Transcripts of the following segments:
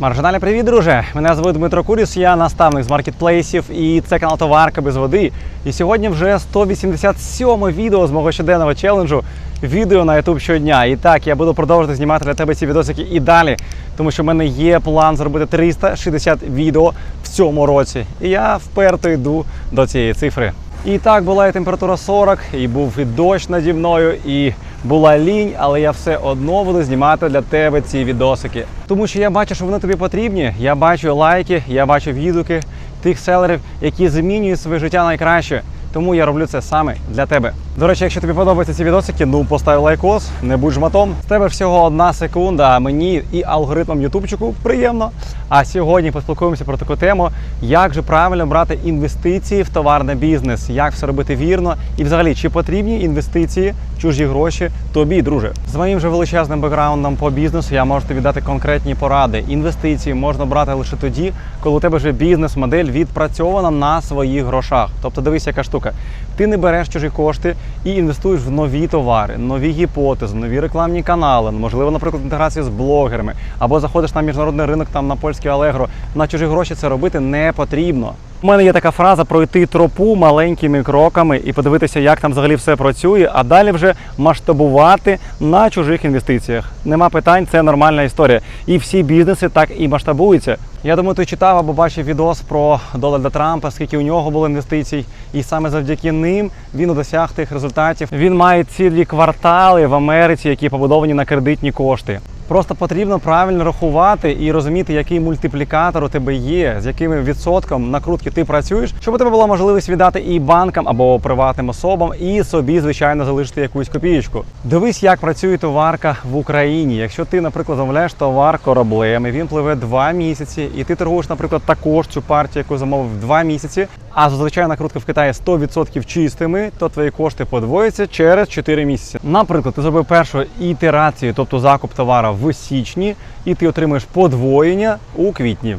Маржинальний привіт, друже! Мене звуть Дмитро Куріс, я наставник з маркетплейсів і це канал Товарка без води. І сьогодні вже 187 відео з мого щоденного челенджу. Відео на YouTube щодня. І так, я буду продовжувати знімати для тебе ці відосики і далі, тому що в мене є план зробити 360 відео в цьому році. І я вперто йду до цієї цифри. І так була і температура 40, і був і дощ наді мною, і була лінь, але я все одно буду знімати для тебе ці відосики. Тому що я бачу, що вони тобі потрібні. Я бачу лайки, я бачу відгуки тих селерів, які змінюють своє життя найкраще. Тому я роблю це саме для тебе. До речі, якщо тобі подобаються ці відосики, ну постав лайкос, не будь жматом. З тебе всього одна секунда, а мені і алгоритмам Ютубчику приємно. А сьогодні поспілкуємося про таку тему, як же правильно брати інвестиції в товарний бізнес, як все робити вірно, і взагалі чи потрібні інвестиції, чужі гроші тобі, друже. З моїм же величезним бекграундом по бізнесу я можу тобі дати конкретні поради. Інвестиції можна брати лише тоді, коли у тебе вже бізнес-модель відпрацьована на своїх грошах. Тобто, дивись, яка штука. Ти не береш чужі кошти і інвестуєш в нові товари, нові гіпотези, нові рекламні канали, можливо, наприклад, інтеграцію з блогерами, або заходиш на міжнародний ринок там на польський Allegro. На чужі гроші це робити не потрібно. У мене є така фраза пройти тропу маленькими кроками і подивитися, як там взагалі все працює, а далі вже масштабувати на чужих інвестиціях. Нема питань, це нормальна історія. І всі бізнеси так і масштабуються. Я думаю, ти читав або бачив відос про Дональда Трампа, скільки у нього було інвестицій, і саме завдяки ним він досяг тих результатів. Він має цілі квартали в Америці, які побудовані на кредитні кошти. Просто потрібно правильно рахувати і розуміти, який мультиплікатор у тебе є, з яким відсотком накрутки ти працюєш, щоб у тебе була можливість віддати і банкам або приватним особам, і собі, звичайно, залишити якусь копієчку. Дивись, як працює товарка в Україні. Якщо ти, наприклад, замовляєш товар кораблем, і він пливе два місяці, і ти торгуєш, наприклад, також цю партію, яку замовив два місяці. А зазвичай накрутка в Китаї 100% чистими, то твої кошти подвояться через 4 місяці. Наприклад, ти зробив першу ітерацію, тобто закуп товара в січні, і ти отримуєш подвоєння у квітні.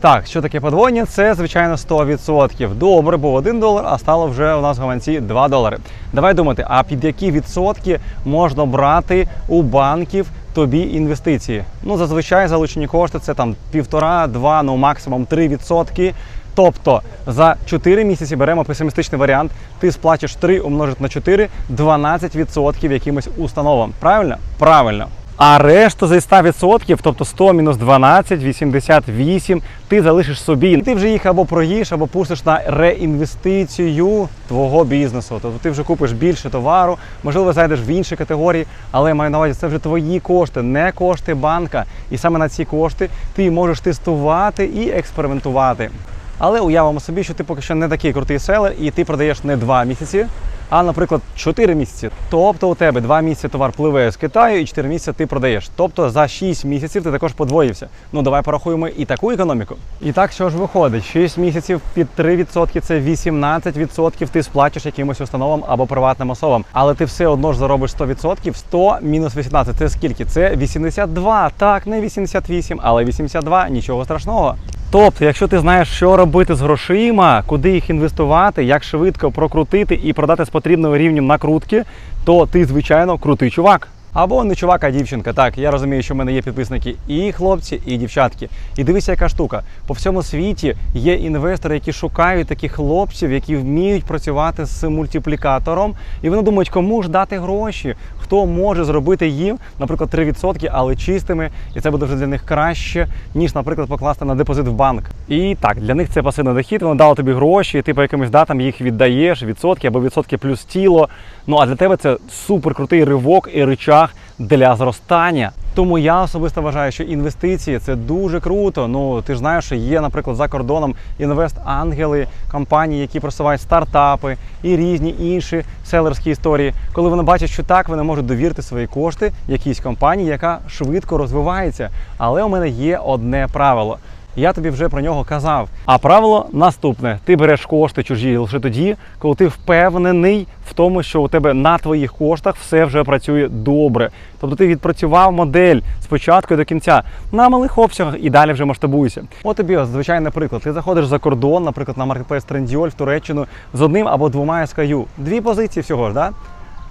Так, що таке подвоєння? Це звичайно 100%. Добре, був 1 долар, а стало вже у нас в гаманці 2 долари. Давай думати, а під які відсотки можна брати у банків тобі інвестиції? Ну, зазвичай залучені кошти це там півтора, два, ну максимум 3 відсотки. Тобто за 4 місяці беремо песимістичний варіант, ти сплачеш 3 умножити на 4, 12% якимось установам. Правильно? Правильно. А решту за 100%, тобто 100 мінус 12, 88, ти залишиш собі. Ти вже їх або проїш, або пустиш на реінвестицію твого бізнесу. Тобто ти вже купиш більше товару, можливо, зайдеш в інші категорії, але маю на увазі, це вже твої кошти, не кошти банка. І саме на ці кошти ти можеш тестувати і експериментувати. Але уявимо собі, що ти поки що не такий крутий селер, і ти продаєш не 2 місяці, а, наприклад, 4 місяці. Тобто у тебе 2 місяці товар пливе з Китаю і 4 місяці ти продаєш. Тобто за 6 місяців ти також подвоївся. Ну давай порахуємо і таку економіку. І так що ж виходить? 6 місяців під 3% це 18% ти сплачеш якимось установам або приватним особам. Але ти все одно ж заробиш 100%. 100 мінус 18 це скільки? Це 82. Так, не 88, але 82, нічого страшного. Тобто, якщо ти знаєш, що робити з грошима, куди їх інвестувати, як швидко прокрутити і продати з потрібним рівнем накрутки, то ти, звичайно, крутий чувак. Або не чувак, а дівчинка. Так, я розумію, що в мене є підписники і хлопці, і дівчатки. І дивися, яка штука. По всьому світі є інвестори, які шукають таких хлопців, які вміють працювати з мультиплікатором. І вони думають, кому ж дати гроші, хто може зробити їм, наприклад, 3%, але чистими, і це буде вже для них краще, ніж, наприклад, покласти на депозит в банк. І так, для них це пасивний дохід, вони дали тобі гроші, і ти по якимось датам їх віддаєш, відсотки або відсотки плюс тіло. Ну а для тебе це супер крутий ривок і ричаг для зростання. Тому я особисто вважаю, що інвестиції це дуже круто. Ну ти ж знаєш, що є, наприклад, за кордоном інвест-ангели, компанії, які просувають стартапи і різні інші селерські історії. Коли вони бачать, що так, вони можуть довірити свої кошти якійсь компанії, яка швидко розвивається. Але у мене є одне правило. Я тобі вже про нього казав. А правило наступне: ти береш кошти чужі лише тоді, коли ти впевнений в тому, що у тебе на твоїх коштах все вже працює добре. Тобто ти відпрацював модель спочатку до кінця на малих обсягах і далі вже масштабуйся. От тобі звичайний приклад. Ти заходиш за кордон, наприклад, на маркетплейс Trendyol в Туреччину з одним або двома SKU. Дві позиції всього ж, да?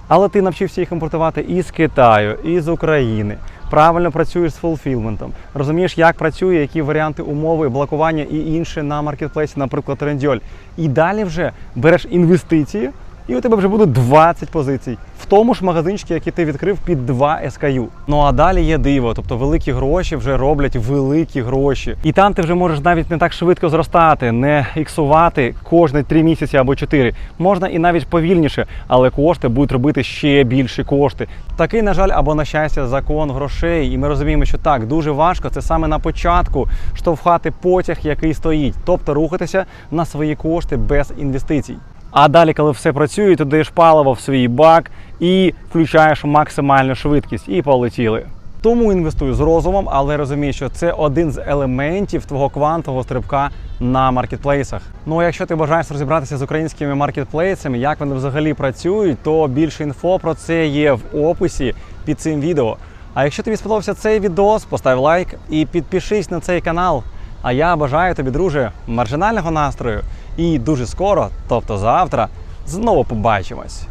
Але ти навчився їх імпортувати із Китаю, із України. Правильно працюєш з фулфілментом, розумієш, як працює, які варіанти умови блокування і інше на маркетплейсі, наприклад, Рендьоль. І далі вже береш інвестиції, і у тебе вже буде 20 позицій в тому ж магазинчику, який ти відкрив під 2 SKU. Ну а далі є диво, тобто великі гроші вже роблять великі гроші. І там ти вже можеш навіть не так швидко зростати, не іксувати кожні 3 місяці або 4. Можна і навіть повільніше, але кошти будуть робити ще більші кошти. Такий, на жаль, або на щастя, закон грошей. І ми розуміємо, що так дуже важко. Це саме на початку штовхати потяг, який стоїть, тобто рухатися на свої кошти без інвестицій. А далі, коли все працює, ти даєш паливо в свій бак і включаєш максимальну швидкість, і полетіли. Тому інвестуй з розумом, але розумій, що це один з елементів твого квантового стрибка на маркетплейсах. Ну а якщо ти бажаєш розібратися з українськими маркетплейсами, як вони взагалі працюють, то більше інфо про це є в описі під цим відео. А якщо тобі сподобався цей відос, постав лайк і підпишись на цей канал. А я бажаю тобі, друже, маржинального настрою і дуже скоро, тобто завтра, знову побачимось.